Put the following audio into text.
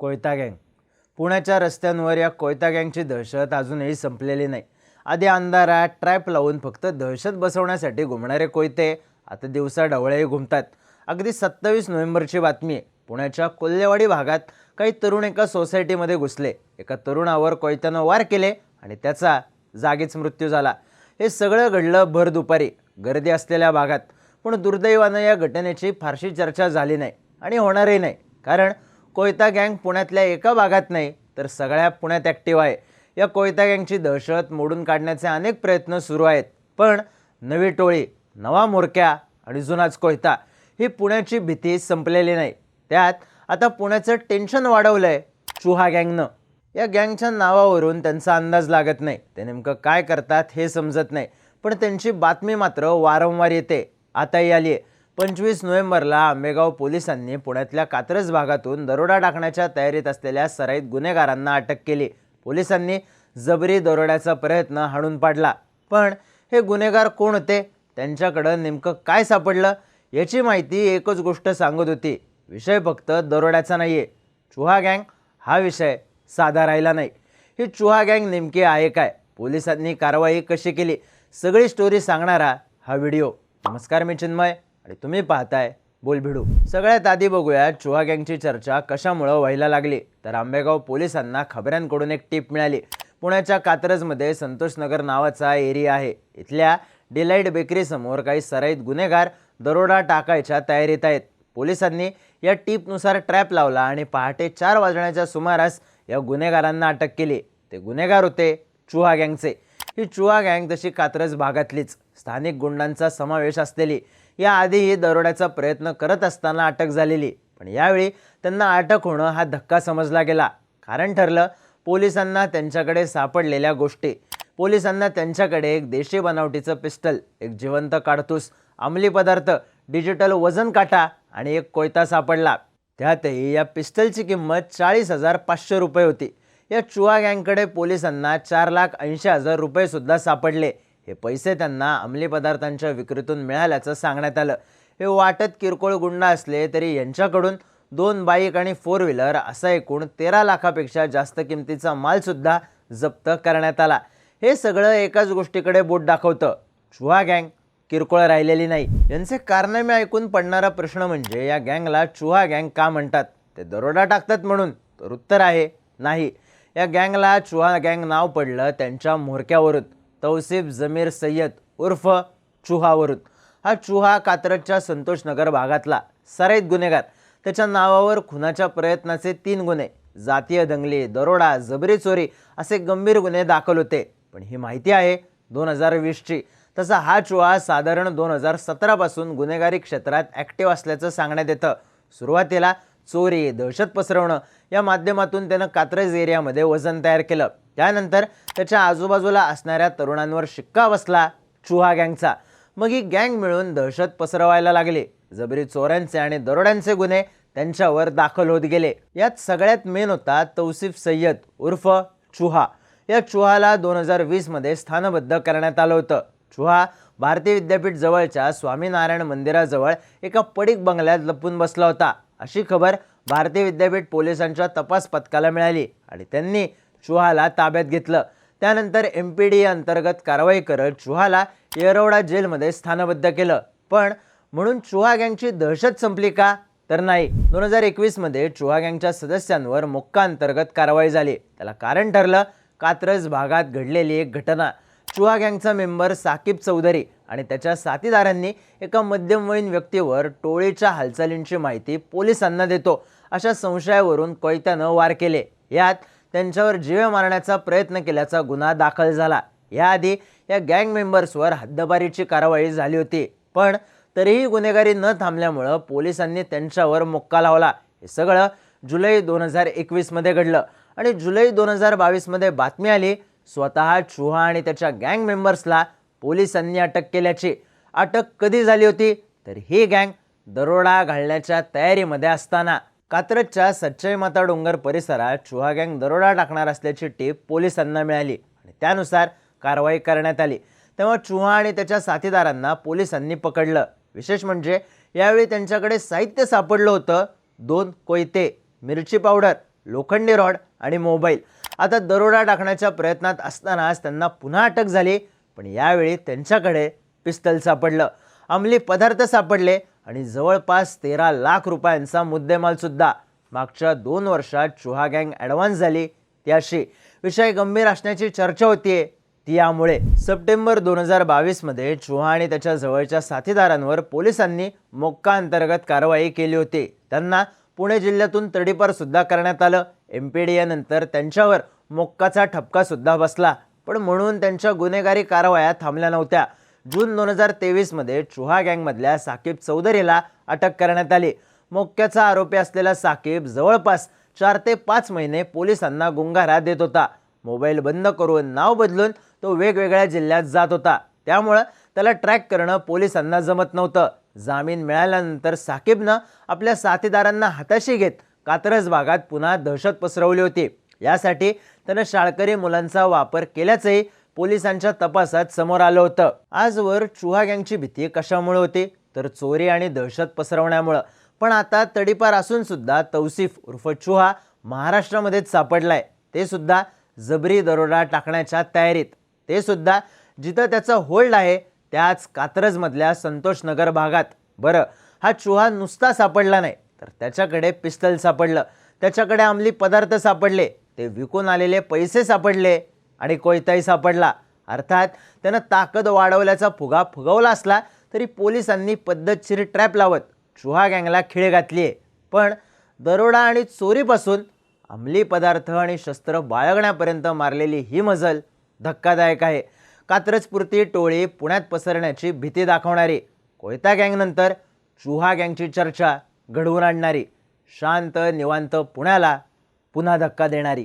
कोयता गँग. पुण्याच्या रस्त्यांवर या कोयता गँगची दहशत अजूनही संपलेली नाही. आधी अंधारात ट्रॅप लावून फक्त दहशत बसवण्यासाठी घुमणारे कोयते आता दिवसा ढवळेही घुमतात. अगदी सत्तावीस नोव्हेंबरची बातमी आहे. पुण्याच्या कोल्हेवाडी भागात काही तरुण एका सोसायटीमध्ये घुसले. एका तरुणावर कोयत्यानं वार केले आणि त्याचा जागीच मृत्यू झाला. हे सगळं घडलं भर दुपारी गर्दी असलेल्या भागात. पण दुर्दैवानं या घटनेची फारशी चर्चा झाली नाही आणि होणारही नाही. कारण कोयता गँग पुण्यातल्या एका भागात नाही तर सगळ्या पुण्यात ॲक्टिव्ह आहे. या कोयता गँगची दहशत मोडून काढण्याचे अनेक प्रयत्न सुरू आहेत. पण नवी टोळी नवा मोरक्या आणि जुनाच कोयता ही पुण्याची भीती संपलेली नाही. त्यात आता पुण्याचं टेन्शन वाढवलं आहे चुहा गँगनं. या गँगच्या नावावरून त्यांचा अंदाज लागत नाही. ते नेमकं काय करतात हे समजत नाही. पण त्यांची बातमी मात्र वारंवार येते. आताही आली आहे पंचवीस नोव्हेंबरला आंबेगाव पोलिसांनी पुण्यातल्या कात्रज भागातून दरोडा टाकण्याच्या तयारीत असलेल्या सराईत गुन्हेगारांना अटक केली. पोलिसांनी जबरी दरोड्याचा प्रयत्न हाणून पाडला. पण हे गुन्हेगार कोण होते? त्यांच्याकडं नेमकं काय सापडलं? याची माहिती एकच गोष्ट सांगत होती. विषय फक्त दरोड्याचा नाही आहे चुहा गँग हा विषय साधा राहिला नाही. ही चुहा गँग नेमकी आहे काय? पोलिसांनी कारवाई कशी केली? सगळी स्टोरी सांगणारा हा व्हिडिओ. नमस्कार मी चिन्मय. आणि तुम्ही पाहताय बोलभिडू सगळ्यात आधी बघूया चुहा गँगची चर्चा कशामुळं व्हायला लागली. तर आंबेगाव पोलिसांना खबऱ्यांकडून एक टीप मिळाली. पुण्याच्या कात्रजमध्ये संतोषनगर नावाचा एरिया आहे. इथल्या डिलाईट बेकरीसमोर काही सराईत गुन्हेगार दरोडा टाकायच्या तयारीत आहेत. पोलिसांनी या टीपनुसार ट्रॅप लावला आणि पहाटे चार वाजण्याच्या सुमारास या गुन्हेगारांना अटक केली. ते गुन्हेगार होते चुहा गँगचे. ही चुहा गँग तशी कात्रज भागातलीच. स्थानिक गुंडांचा समावेश असलेली. याआधीही दरोड्याचा प्रयत्न करत असताना अटक झालेली. पण यावेळी त्यांना अटक होणं हा धक्का समजला गेला. कारण ठरलं पोलिसांना त्यांच्याकडे सापडलेल्या गोष्टी. पोलिसांना त्यांच्याकडे एक देशी बनावटीचं पिस्टल एक जिवंत काडतूस अंमली पदार्थ डिजिटल वजन काटा आणि एक कोयता सापडला. त्यातही या पिस्टलची किंमत चाळीस हजार पाचशे रुपये होती. या चुहा गँगकडे पोलिसांना चार लाख ऐंशी हजार रुपयेसुद्धा सापडले. हे पैसे त्यांना अंमली पदार्थांच्या विक्रीतून मिळाल्याचं सांगण्यात आलं. हे वाटत किरकोळ गुंड असले तरी यांच्याकडून दोन बाईक आणि फोर व्हीलर असा एकूण तेरा लाखापेक्षा जास्त किमतीचा मालसुद्धा जप्त करण्यात आला. हे सगळं एकाच गोष्टीकडे बोट दाखवतं. चुहा गँग किरकोळ राहिलेली नाही. यांचे कारनामे ऐकून पडणारा प्रश्न म्हणजे या गँगला चुहा गँग का म्हणतात? ते दरोडा टाकतात म्हणून तर उत्तर आहे नाही. या गँगला चुहा गँग नाव पडलं त्यांच्या म्होरक्यावरून. तौसिफ जमीर सय्यद उर्फ चुहावरून हा चुहा कात्रजच्या संतोषनगर भागातला सराईत गुन्हेगार. त्याच्या नावावर खुनाच्या प्रयत्नाचे तीन गुन्हे जातीय दंगली दरोडा जबरी चोरी असे गंभीर गुन्हे दाखल होते. पण ही माहिती आहे दोन हजार वीसची. तसा हा चुहा साधारण दोन हजार सतरापासून गुन्हेगारी क्षेत्रात ॲक्टिव्ह असल्याचं सांगण्यात येतं. सुरुवातीला चोरी दहशत पसरवणं या माध्यमातून त्यानं कात्रज एरियामध्ये वजन तयार केलं. त्यानंतर त्याच्या आजूबाजूला असणाऱ्या तरुणांवर शिक्का बसला चुहा गँगचा. मग ही गँग मिळून दहशत पसरवायला लागली. जबरी चोऱ्यांचे आणि दरोड्यांचे गुन्हे त्यांच्यावर दाखल होत गेले. यात सगळ्यात मेन होता तौसिफ सय्यद उर्फ चुहा. या चुहाला दोन हजार वीसमध्ये स्थानबद्ध करण्यात आलं होतं. चुहा भारतीय विद्यापीठ जवळच्या स्वामीनारायण मंदिराजवळ एका पडीक बंगल्यात लपून बसला होता. अशी खबर भारतीय विद्यापीठ पोलिसांच्या तपास पथकाला मिळाली आणि त्यांनी चुहाला ताब्यात घेतलं. त्यानंतर एम पी डी अंतर्गत कारवाई करत चुहाला येरवडा जेलमध्ये स्थानबद्ध केलं. पण म्हणून चुहा गँगची दहशत संपली का? तर नाही. दोन हजार एकवीसमध्ये चुहा गँगच्या सदस्यांवर मोक्का अंतर्गत कारवाई झाली. त्याला कारण ठरलं कात्रज भागात घडलेली एक घटना. चुहा गँगचा मेंबर साकिब चौधरी आणि त्याच्या साथीदारांनी एका मध्यमवयीन व्यक्तीवर टोळीच्या हालचालींची माहिती पोलिसांना देतो अशा संशयावरून कोयत्यानं वार केले. यात त्यांच्यावर जीवे मारण्याचा प्रयत्न केल्याचा गुन्हा दाखल झाला. याआधी या गँग मेंबर्सवर हद्दबारीची कारवाई झाली होती. पण तरीही गुन्हेगारी न थांबल्यामुळं पोलिसांनी त्यांच्यावर मुक्का लावला. हे सगळं जुलै दोन हजार एकवीसमध्ये घडलं. आणि जुलै दोन हजार बावीसमध्ये बातमी आली स्वतः चुहा आणि त्याच्या गँग मेंबर्सला पोलिसांनी अटक केल्याची. अटक कधी झाली होती? तर ही गँग दरोडा घालण्याच्या तयारीमध्ये असताना. कात्रजच्या सच्चाई माता डोंगर परिसरात चुहा गँग दरोडा टाकणार असल्याची टीप पोलिसांना मिळाली आणि त्यानुसार कारवाई करण्यात आली. तेव्हा चुहा आणि त्याच्या साथीदारांना पोलिसांनी पकडलं. विशेष म्हणजे यावेळी त्यांच्याकडे साहित्य सापडलं होतं. दोन कोयते मिरची पावडर लोखंडी रॉड आणि मोबाईल. आता दरोडा टाकण्याच्या प्रयत्नात असतानाच त्यांना पुन्हा अटक झाली पण यावेळी त्यांच्याकडे पिस्तल सापडलं. अंमली पदार्थ सापडले आणि जवळपास तेरा लाख रुपयांचा मुद्देमालसुद्धा मागच्या दोन वर्षात चुहा गँग ॲडव्हान्स झाली. ती अशी विषय गंभीर असण्याची चर्चा होतीये. ती यामुळे सप्टेंबर दोन हजार बावीसमध्ये चुहा आणि त्याच्या जवळच्या साथीदारांवर पोलिसांनी मोक्का अंतर्गत कारवाई केली होती. त्यांना पुणे जिल्ह्यातून तडीपारसुद्धा करण्यात आलं. एम पी डी यानंतर त्यांच्यावर मोक्काचा ठपकासुद्धा बसला. पण म्हणून त्यांच्या गुन्हेगारी कारवाया थांबल्या नव्हत्या. जून दोन हजार तेवीसमध्ये चुहा गँगमधल्या साकीब चौधरीला अटक करण्यात आली. मोक्याचा आरोपी असलेला साकीब जवळपास चार ते पाच महिने पोलिसांना गुंगारा देत होता. मोबाईल बंद करून नाव बदलून तो वेगवेगळ्या जिल्ह्यात जात होता. त्यामुळं त्याला ट्रॅक करणं पोलिसांना जमत नव्हतं. जामीन मिळाल्यानंतर साकीबनं आपल्या साथीदारांना हाताशी घेत कात्रज भागात पुन्हा दहशत पसरवली होती. यासाठी त्यानं शाळकरी मुलांचा वापर केल्याचंही पोलिसांच्या तपासात समोर आलं होतं. आजवर चुहा गँगची भीती कशामुळे होती? तर चोरी आणि दहशत पसरवण्यामुळं. पण आता तडीपार असून सुद्धा तौसिफ उर्फ चुहा महाराष्ट्रामध्येच सापडलाय. ते सुद्धा जबरी दरोडा टाकण्याच्या तयारीत. ते सुद्धा जिथं त्याचं होल्ड आहे त्याच कात्रजमधल्या संतोषनगर भागात. बरं हा चुहा नुसता सापडला नाही तर त्याच्याकडे पिस्तल सापडलं. त्याच्याकडे अंमली पदार्थ सापडले. ते विकून आलेले पैसे सापडले. आणि कोयताही सापडला. अर्थात त्यानं ताकद वाढवल्याचा फुगा फुगवला असला तरी पोलिसांनी पद्धतशीर ट्रॅप लावत चुहा गँगला खिळे घातली आहे पण दरोडा आणि चोरीपासून अंमली पदार्थ आणि शस्त्र बाळगण्यापर्यंत मारलेली ही मजल धक्कादायक आहे. कात्रजपुरती टोळी पुण्यात पसरण्याची भीती दाखवणारी कोयता गँगनंतर चुहा गँगची चर्चा घडवून आणणारी शांत निवांत पुण्याला पुन्हा धक्का देणारी.